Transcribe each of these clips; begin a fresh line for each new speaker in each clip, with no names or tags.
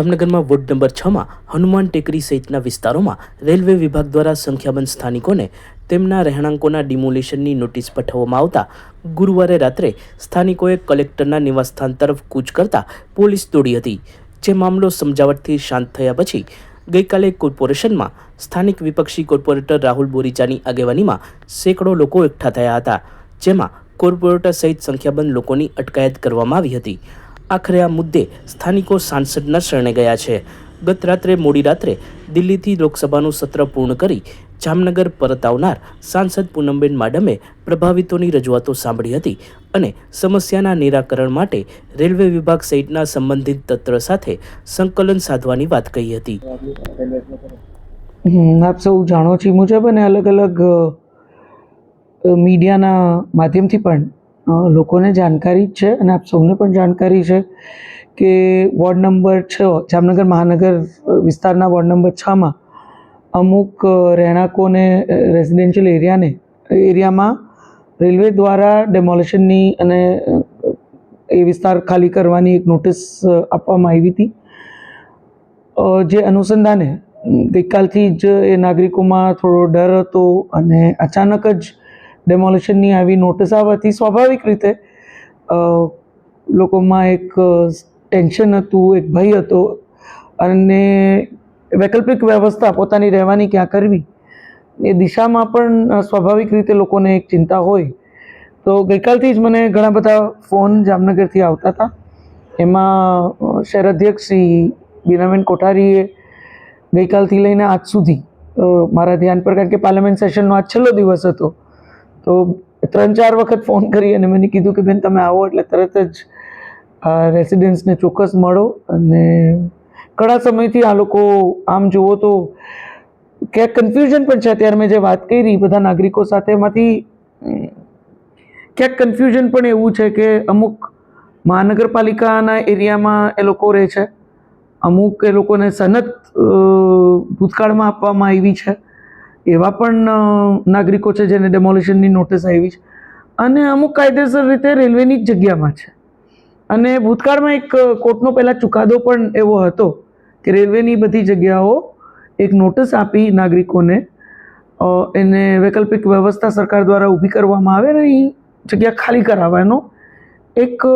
જામનગરમાં ward number છમાં હનુમાન ટેકરી સહિતના વિસ્તારોમાં રેલવે વિભાગ દ્વારા સંખ્યાબંધ સ્થાનિકોને તેમના રહેણાંકોના ડિમોલિશનની નોટિસ પઠવવામાં આવતા ગુરુવારે રાત્રે સ્થાનિકોએ કલેક્ટરના નિવાસસ્થાન તરફ કૂચ કરતા પોલીસ દોડી હતી. જે મામલો સમજાવટથી શાંત થયા પછી ગઈકાલે કોર્પોરેશનમાં સ્થાનિક વિપક્ષી કોર્પોરેટર રાહુલ બોરીચાની આગેવાનીમાં સેંકડો લોકો એકઠા થયા હતા, જેમાં કોર્પોરેટર સહિત સંખ્યાબંધ લોકોની અટકાયત કરવામાં આવી હતી. આખરે આ મુદ્દે સ્થાનિકો સાંસદના શરણે ગયા છે. ગત રાત્રે મોડી રાત્રે દિલ્હીથી લોકસભાનું સત્ર પૂર્ણ કરી જામનગર પરત આવનાર સાંસદ પૂનમબેન માડમે પ્રભાવિતોની રજૂઆતો સાંભળી હતી અને સમસ્યાના નિરાકરણ માટે રેલવે વિભાગ સહિતના સંબંધિત તંત્ર સાથે સંકલન સાધવાની વાત કહી હતી.
આપ સૌ જાણો છો મુજબ અને અલગ અલગ મીડિયાના માધ્યમથી પણ લોકોને જાણકારી જ છે અને આપ સૌને પણ જાણકારી છે કે વોર્ડ નંબર છ, જામનગર મહાનગર વિસ્તારના વોર્ડ નંબર છમાં અમુક રહેણાંકોને રેઝિડેન્શિયલ એરિયાને એરિયામાં રેલવે દ્વારા ડેમોલેશનની અને એ વિસ્તાર ખાલી કરવાની એક નોટિસ આપવામાં આવી હતી. જે અનુસંધાને ગઈકાલથી જ એ નાગરિકોમાં થોડો ડર હતો અને અચાનક જ ડેમોલેશનની આવી નોટિસ આવવાથી સ્વાભાવિક રીતે લોકોમાં એક ટેન્શન હતું એક ભય હતો અને વૈકલ્પિક વ્યવસ્થા પોતાની રહેવાની ક્યાં કરવી? એ દિશામાં પણ સ્વાભાવિક રીતે લોકોને એક ચિંતા હોય. તો ગઈકાલથી જ મને ઘણા બધા ફોન જામનગરથી આવતા હતા. એમાં અ, શહેર અધ્યક્ષ શ્રી બીનાબેન કોઠારીએ ગઈકાલથી લઈને આજ સુધી મારા ધ્યાન પર કારણ કે પાર્લામેન્ટ સેશનનો આજ છેલ્લો દિવસ હતો તો ત્રણ ચાર વખત ફોન કરી અને મને કીધું કે, બેન, તમે આવો એટલે તરત જ આ રેસિડેન્ટ્સને ચોક્કસ મળો. અને ઘણા સમયથી આ લોકો આમ જુઓ તો ક્યાંક કન્ફ્યુઝન પણ છે. અત્યારે મેં જે વાત કરી બધા નાગરિકો સાથે એમાંથી ક્યાંક કન્ફ્યુઝન પણ એવું છે કે અમુક મહાનગરપાલિકાના એરિયામાં એ લોકો રહે છે. અમુક એ લોકોને સનત ભૂતકાળમાં આપવામાં આવી છે. એવા પણ નાગરિકો છે જેને ડેમોલિશનની નોટિસ આવી છે. અને અમુક કાયદેસર રીતે રેલવેની જ જગ્યામાં છે. અને ભૂતકાળમાં એક કોર્ટનો પહેલાં ચુકાદો પણ એવો હતો કે રેલવેની બધી જગ્યાઓ એક નોટિસ આપી નાગરિકોને એને વૈકલ્પિક વ્યવસ્થા સરકાર દ્વારા ઊભી કરવામાં આવે અને એ જગ્યા ખાલી કરાવવાનો એક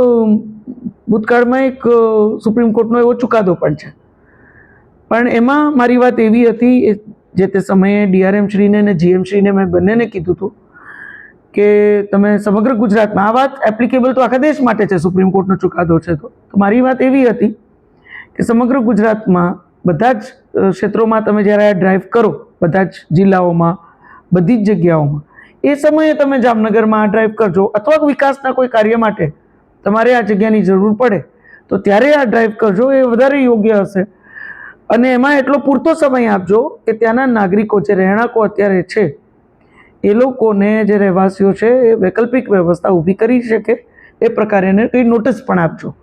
ભૂતકાળમાં એક સુપ્રીમ કોર્ટનો એવો ચુકાદો પણ છે. પણ એમાં મારી વાત એવી હતી જે તે સમયે ડીઆરએમ શ્રીને અને જીએમ શ્રીને મેં બંનેને કીધું હતું કે તમે સમગ્ર ગુજરાતમાં, આ વાત એપ્લિકેબલ તો આખા દેશ માટે છે, સુપ્રીમ કોર્ટનો ચુકાદો છે તો. મારી વાત એવી હતી કે સમગ્ર ગુજરાતમાં બધા જ ક્ષેત્રોમાં તમે જ્યારે આ ડ્રાઈવ કરો, બધા જ જિલ્લાઓમાં, બધી જ જગ્યાઓમાં, એ સમયે તમે જામનગરમાં આ ડ્રાઈવ કરજો અથવા વિકાસના કોઈ કાર્ય માટે તમારે આ જગ્યાની જરૂર પડે, તો ત્યારે આ ડ્રાઈવ કરજો, એ વધારે યોગ્ય હશે. અને એમાં એટલો પૂરતો સમય આપજો કે ત્યાંના નાગરિકો જે રહેણાંકો અત્યારે છે, એ લોકોને જે રહેવાસીઓ છે, એ વૈકલ્પિક વ્યવસ્થા ઊભી કરી શકે, એ પ્રકારે એને કંઈ નોટિસ પણ આપજો.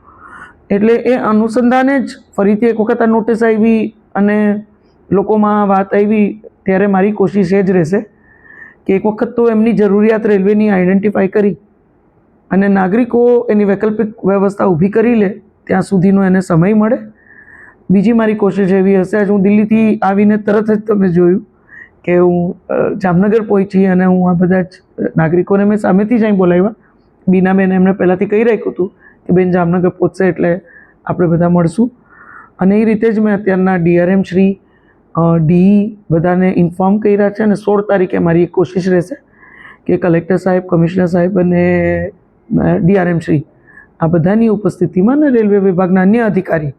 એટલે એ અનુસંધાને જ ફરીથી એક વખત આ નોટિસ આવી અને લોકોમાં વાત આવી, ત્યારે મારી કોશિશ એ જ રહેશે કે એક વખત તો એમની જરૂરિયાત રેલવેની આઈડેન્ટિફાઈ કરી અને નાગરિકો એની વૈકલ્પિક વ્યવસ્થા ઊભી કરી લે, ત્યાં સુધીનો એને સમય મળે બીજી મારી કોશિશ એવી હશે, આજે હું દિલ્હીથી આવીને તરત જ તમે જોયું કે હું જામનગર પહોંચી અને હું આ બધા જ નાગરિકોને મેં સામેથી જ અહીં બોલાવ્યા. બીનાબેન એમણે પહેલાંથી કહી રાખ્યું હતું કે બેન જામનગર પહોંચશે એટલે આપણે બધા મળશું. અને એ રીતે જ મેં અત્યારના ડીઆરએમ શ્રી ડી બધાને ઇન્ફોર્મ કર્યા છે અને સોળ તારીખે મારી એક કોશિશ રહેશે કે કલેક્ટર સાહેબ, કમિશનર સાહેબ અને ડીઆરએમ શ્રી આ બધાની ઉપસ્થિતિમાં અને રેલવે વિભાગના અન્ય અધિકારી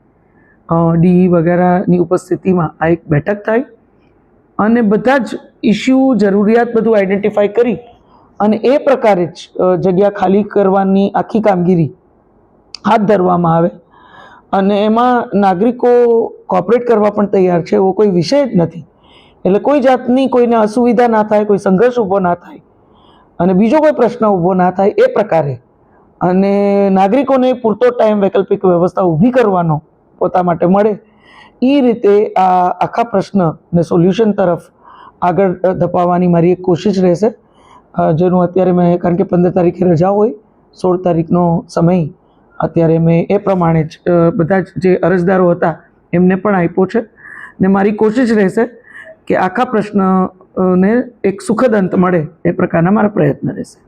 ડીઈ વગેરેની ઉપસ્થિતિમાં આ એક બેઠક થાય અને બધા જ ઇસ્યુ જરૂરિયાત બધું આઈડેન્ટિફાઈ કરી અને એ પ્રકારે જ જગ્યા ખાલી કરવાની આખી કામગીરી હાથ ધરવામાં આવે અને એમાં નાગરિકો કોઓપરેટ કરવા પણ તૈયાર છે એવો કોઈ વિષય જ નથી. એટલે કોઈ જાતની કોઈને અસુવિધા ના થાય, કોઈ સંઘર્ષ ઊભો ના થાય અને બીજો કોઈ પ્રશ્ન ઊભો ના થાય એ પ્રકારે. અને નાગરિકોને પૂરતો ટાઈમ વૈકલ્પિક વ્યવસ્થા ઊભી કરવાનો પોતા માટે મળે. એ રીતે આ આખા પ્રશ્નને સોલ્યુશન તરફ આગળ ધપાવવાની મારી એક કોશિશ રહેશે. જેનું અત્યારે મેં, કારણ કે પંદર તારીખે રજા હોય, સોળ તારીખનો સમય અત્યારે મેં એ પ્રમાણે જ બધા જ જે અરજદારો હતા એમને પણ આપ્યો છે. ને મારી કોશિશ રહેશે કે આખા પ્રશ્નને એક સુખદ અંત મળે એ પ્રકારના મારા પ્રયત્ન રહેશે.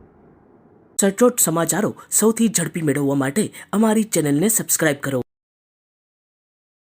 સચોટ સમાચારો સૌથી ઝડપી મેળવવા માટે અમારી ચેનલને સબસ્ક્રાઇબ કરો.